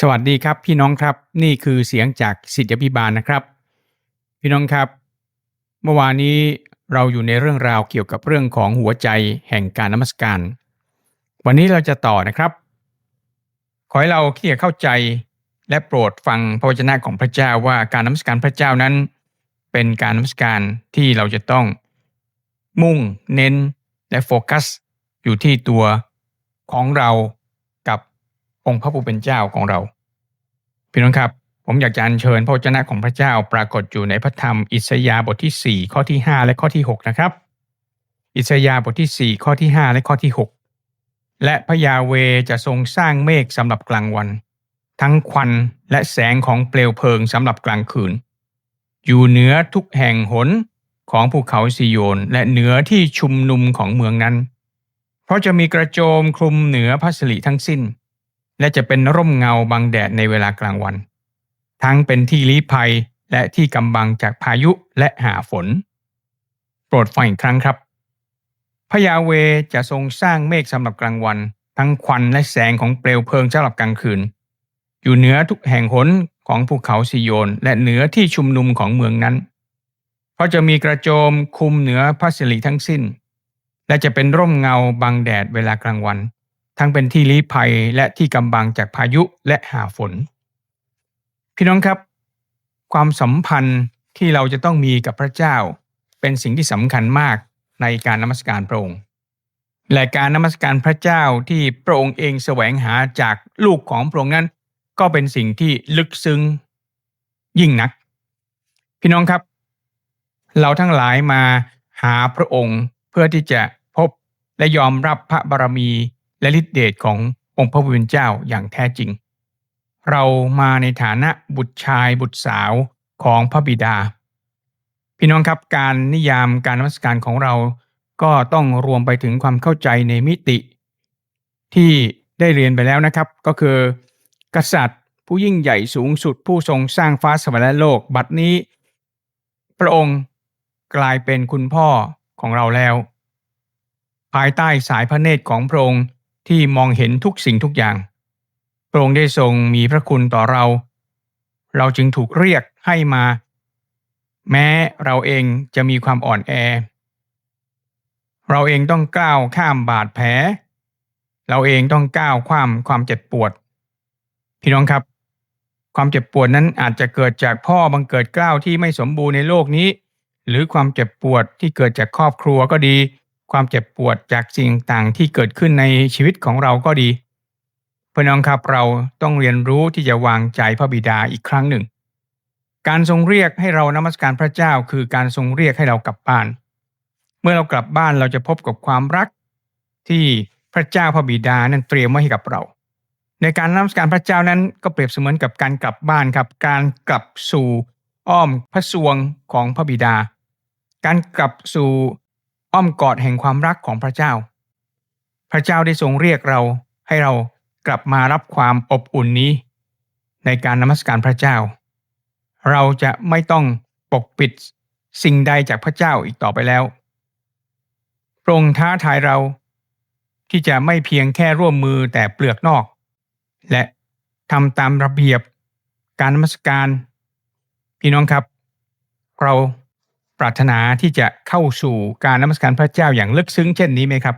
สวัสดีครับพี่น้องครับนี่คือเสียงจากสิทธิพิบาลนะครับ พี่น้องครับ เมื่อวานนี้เราอยู่ในเรื่องราวเกี่ยวกับเรื่องของหัวใจแห่งการนมัสการ วันนี้เราจะต่อนะครับ ขอให้เราที่จะเข้าใจและโปรดฟังพระวจนะของพระเจ้าว่าการนมัสการพระเจ้านั้น เป็นการนมัสการที่เราจะต้อง มุ่งเน้นและโฟกัส อยู่ที่ตัวของเรา องค์พระผู้เป็นเจ้าของเรา พี่น้องครับ ผมอยากจะอัญเชิญพระวจนะของพระเจ้าปรากฏอยู่ในพระธรรมอิสยาห์บทที่ 4 ข้อที่ 5 และข้อที่ 6 นะครับ อิสยาห์บทที่ 4 ข้อที่ 5 และข้อที่ 6 และพระยาเวจะทรงสร้างเมฆสำหรับกลางวัน ทั้งควันและแสงของเปลวเพลิงสำหรับกลางคืน อยู่เหนือทุกแห่งหนของภูเขาซิโยนและเหนือที่ชุมนุมของเมืองนั้น เพราะจะมีกระโจมคลุมเหนือพัสลิทั้งสิ้น และจะเป็นร่มเงาบังแดดในเวลากลางวัน ทั้งเป็นที่ลี้ภัยและที่กำบังจากพายุและหาฝน โปรดฟังอีกครั้งครับพระยาเวจะทรงสร้างเมฆสำหรับกลางวัน ทั้งควันและแสงของเปลวเพลิงสำหรับกลางคืน อยู่เหนือทุกแห่งหนของภูเขาซิโยน และเหนือที่ชุมนุมของเมืองนั้นเพราะจะมีกระโจมคุมเหนือพัสลิทั้งสิ้น และจะเป็นร่มเงาบังแดดเวลากลางวัน ทั้งเป็นที่ลี้ภัยและที่กำบังจากพายุและหาฝน พี่น้องครับ ความสัมพันธ์ที่เราจะต้องมีกับพระเจ้า เป็นสิ่งที่สำคัญมากในการนมัสการพระองค์และการนมัสการพระเจ้าที่พระองค์เองแสวงหาจากลูกของพระองค์นั้น ก็เป็นสิ่งที่ลึกซึ้งยิ่งนัก พี่น้องครับ เราทั้งหลายมาหาพระองค์เพื่อที่จะพบและยอมรับพระบารมี และฤทธิเดชขององค์พระผู้เป็นเจ้าอย่างแท้จริง เรามาในฐานะบุตรชายบุตรสาวของพระบิดา พี่น้องครับการนิยามการนมัสการของเราก็ต้องรวมไปถึงความเข้าใจในมิติ ที่ได้เรียนไปแล้วนะครับ ก็คือ กษัตริย์ผู้ยิ่งใหญ่สูงสุดผู้ทรงสร้างฟ้าสวรรค์และโลกบัดนี้ พระองค์กลายเป็นคุณพ่อของเราแล้ว ภายใต้สายพระเนตรของพระองค์ ที่มองเห็นทุกสิ่งทุกอย่าง พระองค์ได้ทรงมีพระคุณต่อเรา เราจึงถูกเรียกให้มา แม้เราเองจะมีความอ่อนแอ เราเองต้องก้าวข้ามบาดแผล เราเองต้องก้าวข้ามความเจ็บปวด พี่น้องครับ ความเจ็บปวดนั้นอาจจะเกิดจากพ่อบังเกิดเกล้าวที่ไม่สมบูรณ์ในโลกนี้ หรือความเจ็บปวดที่เกิดจากครอบครัวก็ดี ความเจ็บปวดจากสิ่งต่างที่เกิดขึ้นในชีวิตของเราก็ดีพี่น้องครับเราต้องเรียนรู้ที่จะวางใจพระบิดาอีกครั้งหนึ่ง การทรงเรียกให้เรานมัสการพระเจ้าคือการทรงเรียกให้เรากลับบ้าน เมื่อเรากลับบ้านเราจะพบกับความรักที่พระเจ้าพระบิดานั้นเตรียมไว้ให้กับเรา ในการนมัสการพระเจ้านั้นก็เปรียบเสมือนกับการกลับบ้านครับ การกลับสู่อ้อมพระสวงของพระบิดา การกลับสู่ อ้อมกอดแห่งความรักของพระเจ้า พระเจ้าได้ทรงเรียกเราให้เรากลับมารับความอบอุ่นนี้ ในการนมัสการพระเจ้า เราจะไม่ต้องปกปิดสิ่งใดจากพระเจ้าอีกต่อไปแล้วพระองค์ท้าทายเราที่จะไม่เพียงแค่ร่วมมือแต่เปลือกนอก และทำตามระเบียบการนมัสการ พี่น้องครับ เรา รารถนาที่จะเข้าสู่การนมัสการพระเจ้าอย่างลึกซึ้งเช่นนี้ไหมครับ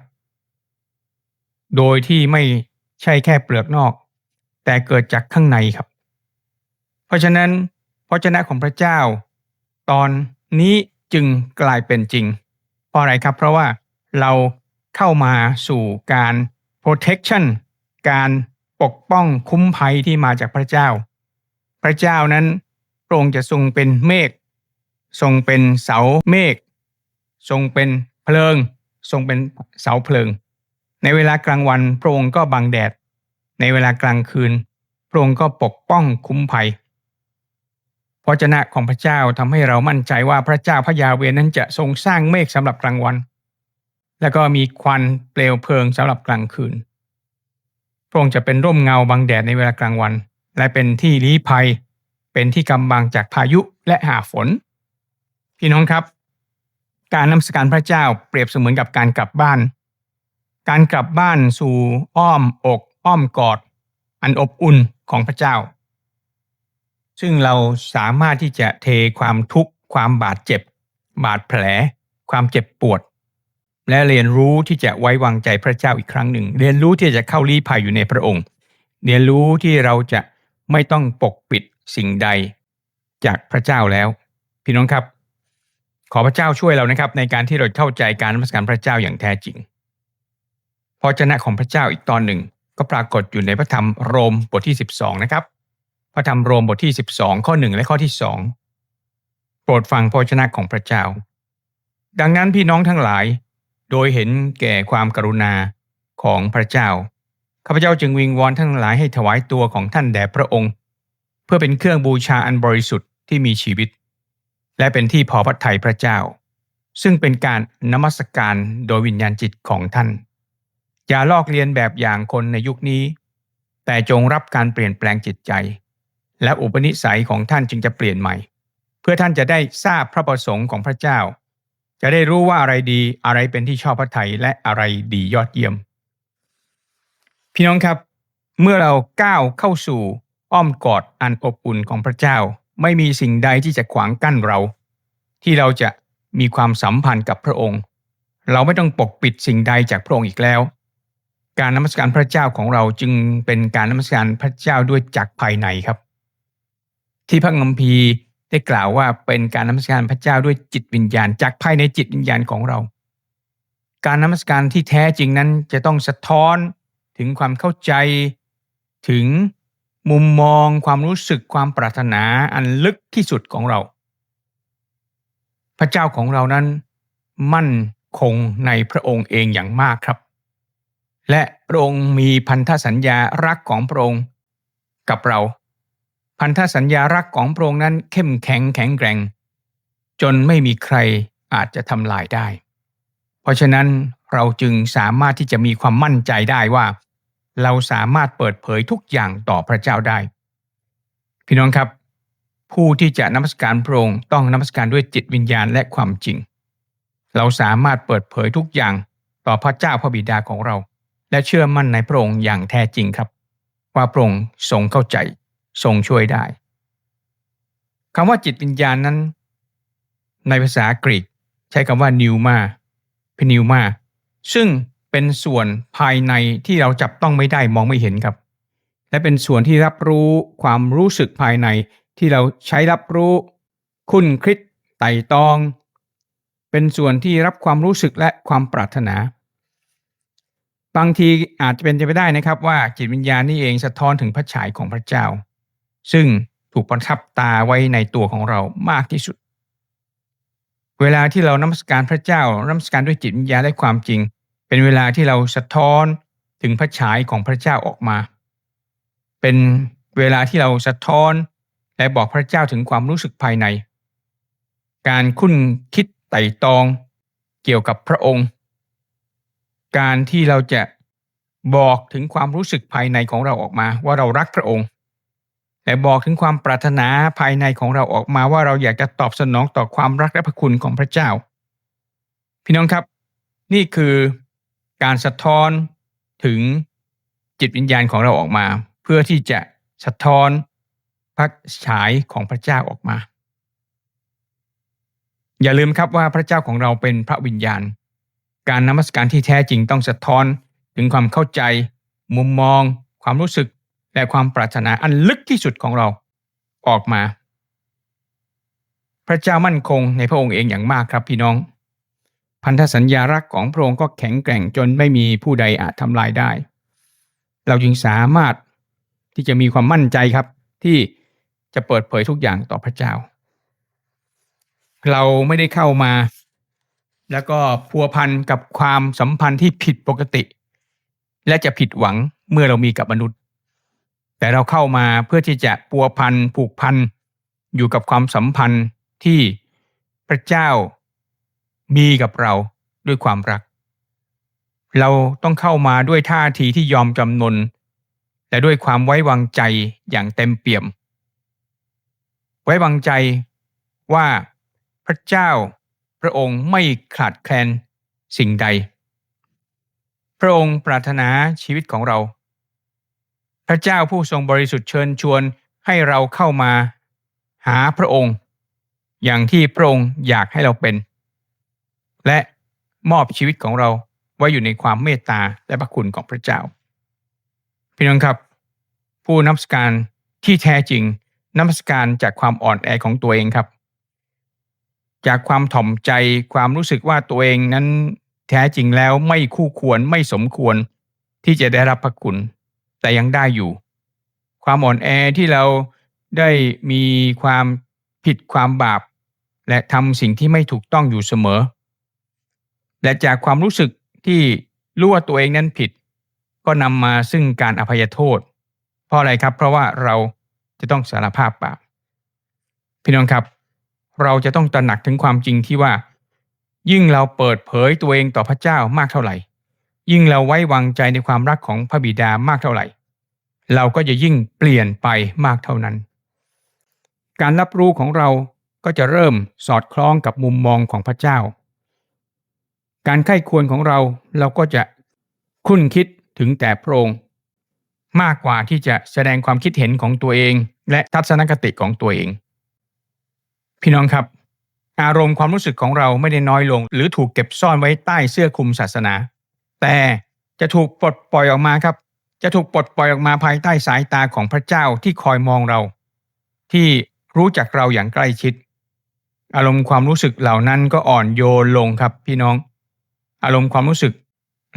โดยที่ไม่ใช่แค่เปลือกนอก แต่เกิดจากข้างในครับ เพราะฉะนั้นพระเจ้าของพระเจ้า ตอนนี้จึงกลายเป็นจริง เพราะอะไรครับ เพราะว่าเราเข้ามาสู่การ protection การปกป้องคุ้มภัยที่มาจากพระเจ้า พระเจ้านั้นพระองค์จะทรงเป็นเมฆ ทรงเป็นเสาเมฆ ทรงเป็นเพลิง ทรงเป็นเสาเพลิง ในเวลากลางวันพระองค์ก็บังแดด ในเวลากลางคืน พระองค์ก็ปกป้องคุ้มภัยพระเจ้าของพระเจ้าทำให้เรามั่นใจว่าพระเจ้าพระยาเวนั้นจะทรงสร้างเมฆสำหรับกลางวัน แล้วก็มีควันเปลวเพลิงสำหรับกลางคืน พระองค์จะเป็นร่มเงาบังแดดในเวลากลางวัน และเป็นที่ลี้ภัย เป็นที่กำบังจากพายุและหาฝน พี่น้องครับ การนมัสการพระเจ้าเปรียบเสมือนกับการกลับบ้าน การกลับบ้านสู่อ้อมอกอ้อมกอด อันอบอุ่นของพระเจ้า ซึ่งเราสามารถที่จะเทความทุกข์ ความบาดเจ็บ บาดแผล ความเจ็บปวด และเรียนรู้ที่จะไว้วางใจพระเจ้าอีกครั้งหนึ่ง เรียนรู้ที่จะเข้าลี้ภัยอยู่ในพระองค์ เรียนรู้ที่เราจะไม่ต้องปกปิดสิ่งใดจากพระเจ้าแล้ว พี่น้องครับ ขอพระเจ้าช่วยเรานะครับ ในการที่เราเข้าใจการนมัสการพระเจ้าอย่างแท้จริงพระเจ้าของพระเจ้าอีกตอนหนึ่ง ก็ปรากฏอยู่ในพระธรรมโรมบทที่ 12 นะครับ พระธรรมโรมบทที่ 12 ข้อ 1 และข้อที่ 2 โปรดฟังพระเจ้าของพระเจ้า ดังนั้นพี่น้องทั้งหลาย โดยเห็นแก่ความกรุณาของพระเจ้าข้าพเจ้าจึงวิงวอนทั้งหลายให้ถวายตัวของท่านแด่พระองค์ เพื่อเป็นเครื่องบูชาอันบริสุทธิ์ที่มีชีวิต และเป็นที่พอพระทัยพระเจ้า ซึ่งเป็นการนมัสการโดยวิญญาณจิตของท่าน อย่าลอกเลียนแบบอย่างคนในยุคนี้ แต่จงรับการเปลี่ยนแปลงจิตใจ และอุปนิสัยของท่านจึงจะเปลี่ยนใหม่ เพื่อท่านจะได้ทราบพระประสงค์ของพระเจ้า จะได้รู้ว่าอะไรดีอะไรเป็นที่ชอบพระทัยและอะไรดียอดเยี่ยม พี่น้องครับ เมื่อเราก้าวเข้าสู่อ้อมกอดอันอบอุ่นของพระเจ้า ไม่มีสิ่งใดที่จะขวางกั้นเรา ที่เราจะมีความสัมพันธ์กับพระองค์ เราไม่ต้องปกปิดสิ่งใดจากพระองค์อีกแล้ว การนมัสการพระเจ้าของเราจึงเป็นการนมัสการพระเจ้าด้วยจากภายในครับ ที่พระงัมพีได้กล่าวว่าเป็นการนมัสการพระเจ้าด้วยจิตวิญญาณจากภายในจิตวิญญาณของเรา การนมัสการที่แท้จริงนั้นจะต้องสะท้อนถึงความเข้าใจถึง มุมมองความรู้สึกความปรารถนาอันลึกที่สุดของเรา พระเจ้าของเรานั้น มั่นคงในพระองค์เองอย่างมากครับ และพระองค์มีพันธสัญญารักของพระองค์กับเรา พันธสัญญารักของพระองค์นั้นเข้มแข็งแข็งแกร่ง จนไม่มีใครอาจจะทำลายได้ เพราะฉะนั้นเราจึงสามารถที่จะมีความมั่นใจได้ว่า เราสามารถเปิดเผยทุกอย่างต่อพระเจ้าได้ พี่น้องครับ ผู้ที่จะนมัสการพระองค์ต้องนมัสการด้วยจิตวิญญาณและความจริง เราสามารถเปิดเผยทุกอย่างต่อพระเจ้าพระบิดาของเรา และเชื่อมั่นในพระองค์อย่างแท้จริงครับ ว่าพระองค์ทรงเข้าใจทรงช่วยได้คำว่าจิตวิญญาณนั้น ในภาษากรีกใช้คำว่านิวมาพนิวมาซึ่ง เป็นส่วนภายในที่เราจับต้องไม่ได้มองไม่เห็นครับ และเป็นส่วนที่รับรู้ความรู้สึกภายในที่เราใช้รับรู้ คุณคิดไต่ตอง เป็นส่วนที่รับความรู้สึกและความปรารถนา บางทีอาจจะเป็นไปได้นะครับว่าจิตวิญญาณนี่เองสะท้อนถึงพระฉายของพระเจ้า ซึ่งถูกประทับตาไว้ในตัวของเรามากที่สุด เวลาที่เรานมัสการพระเจ้านมัสการด้วยจิตวิญญาณและความจริง เป็นเวลาที่เราสะท้อนถึงพระฉายของพระเจ้าออกมา เป็นเวลาที่เราสะท้อนและบอกพระเจ้าถึงความรู้สึกภายใน การคุ้นคิดไต่ตองเกี่ยวกับพระองค์ การที่เราจะบอกถึงความรู้สึกภายในของเราออกมาว่าเรารักพระองค์ และบอกถึงความปรารถนาภายในของเราออกมาว่าเราอยากจะตอบสนองต่อความรักและพระคุณของพระเจ้า พี่น้องครับ นี่คือ การสะท้อนถึงจิตวิญญาณของเราออกมา เพื่อที่จะสะท้อนพระฉายของพระเจ้าออกมา อย่าลืมครับว่าพระเจ้าของเราเป็นพระวิญญาณ การนมัสการที่แท้จริงต้องสะท้อนถึงความเข้าใจ มุมมอง ความรู้สึกและความปรารถนาอันลึกที่สุดของเราออกมา พระเจ้ามั่นคงในพระองค์เองอย่างมากครับพี่น้อง พันธสัญญารักของพระองค์ก็แข็งแกร่งจนไม่มีผู้ใดอาจทำลายได้ เราจึงสามารถที่จะมีความมั่นใจครับ ที่จะเปิดเผยทุกอย่างต่อพระเจ้า เราไม่ได้เข้ามา แล้วก็พัวพันกับความสัมพันธ์ที่ผิดปกติ และจะผิดหวังเมื่อเรามีกับมนุษย์ แต่เราเข้ามาเพื่อที่จะปัวพันผูกพันอยู่กับความสัมพันธ์ที่พระเจ้า มีกับเราด้วยความรัก เราต้องเข้ามาด้วยท่าทีที่ยอมจำนน และด้วยความไว้วางใจอย่างเต็มเปี่ยม ไว้วางใจว่าพระเจ้าพระองค์ไม่ขาดแคลนสิ่งใด พระองค์ปรารถนาชีวิตของเรา พระเจ้าผู้ทรงบริสุทธิ์เชิญชวนให้เราเข้ามาหาพระองค์ อย่างที่พระองค์อยากให้เราเป็น และมอบชีวิตของเราไว้อยู่ในความเมตตาและพระคุณของพระเจ้า พี่น้องครับ ผู้นับสการที่แท้จริงนับสการจากความอ่อนแอของตัวเองครับ จากความถ่อมใจความรู้สึกว่าตัวเองนั้นแท้จริงแล้วไม่คู่ควรไม่สมควรที่จะได้รับพระคุณ แต่ยังได้อยู่ ความอ่อนแอที่เราได้มีความผิดความบาป และทำสิ่งที่ไม่ถูกต้องอยู่เสมอ และจากความรู้สึกที่รู้ว่าตัวเองนั้นผิด ก็นำมาซึ่งการอภัยโทษ เพราะอะไรครับ เพราะว่าเราจะต้องสารภาพบาปพี่น้องครับ เราจะต้องตระหนักถึงความจริงที่ว่า ยิ่งเราเปิดเผยตัวเองต่อพระเจ้ามากเท่าไหร่ ยิ่งเราไว้วางใจในความรักของพระบิดามากเท่าไหร่ เราก็จะยิ่งเปลี่ยนไปมากเท่านั้น การรับรู้ของเราก็จะเริ่มสอดคล้องกับมุมมองของพระเจ้า การไข้ควรของเราเราก็จะคุ้นคิดถึงแต่พระองค์มากกว่าที่จะแสดงความคิดเห็นของตัวเอง และทัศนคติของตัวเอง พี่น้องครับ อารมณ์ความรู้สึกของเราไม่ได้น้อยลง หรือถูกเก็บซ่อนไว้ใต้เสื้อคลุมศาสนา แต่จะถูกปลดปล่อยออกมาครับ จะถูกปลดปล่อยออกมาภายใต้สายตาของพระเจ้าที่คอยมองเรา ที่รู้จักเราอย่างใกล้ชิด อารมณ์ความรู้สึกเหล่านั้นก็อ่อนโยนลงครับพี่น้อง อารมณ์ความรู้สึก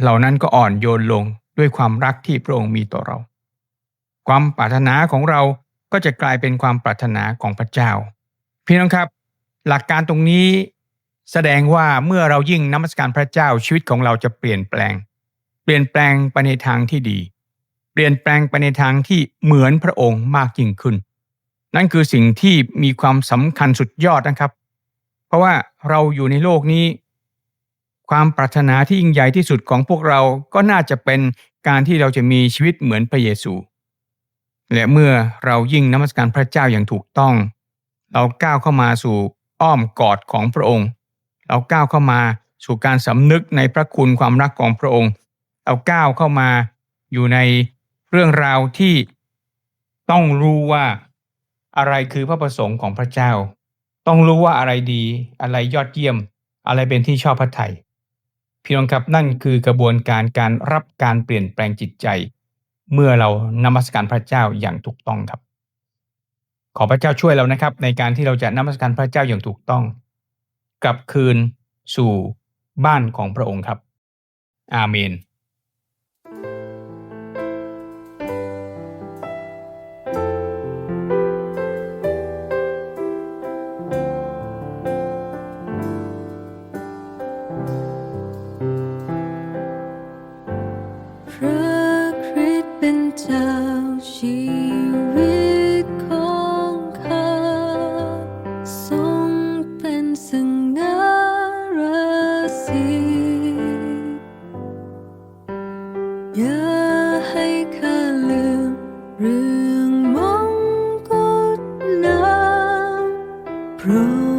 เหล่านั้นก็อ่อนโยนลงด้วยความรักที่พระองค์มีต่อเรา ความปรารถนาของเราก็จะกลายเป็นความปรารถนาของพระเจ้า พี่น้องครับ หลักการตรงนี้แสดงว่าเมื่อเรายิ่งนมัสการพระเจ้าชีวิตของเราจะเปลี่ยนแปลง เปลี่ยนแปลงไปในทางที่ดี เปลี่ยนแปลงไปในทางที่เหมือนพระองค์มากยิ่งขึ้น นั่นคือสิ่งที่มีความสำคัญสุดยอดนะครับ เพราะว่าเราอยู่ในโลกนี้ ความปรารถนาที่ยิ่งใหญ่ที่สุดของพวกเราก็น่าจะเป็นการที่เราจะมีชีวิตเหมือนพระเยซู และเมื่อเรายิ่งนมัสการพระเจ้าอย่างถูกต้อง เราก้าวเข้ามาสู่อ้อมกอดของพระองค์ เราก้าวเข้ามาสู่การสำนึกในพระคุณความรักของพระองค์ เราก้าวเข้ามาอยู่ในเรื่องราวที่ต้องรู้ว่าอะไรคือพระประสงค์ของพระเจ้า ต้องรู้ว่าอะไรดี อะไรยอดเยี่ยม อะไรเป็นที่ชอบพระทัย พี่น้องครับนั่นคือกระบวนการการรับการเปลี่ยนแปลงจิตใจ เมื่อเรานมัสการพระเจ้าอย่างถูกต้องครับ ขอพระเจ้าช่วยเรานะครับ ในการที่เราจะนมัสการพระเจ้าอย่างถูกต้อง กลับคืนสู่บ้านของพระองค์ครับ อาเมนำ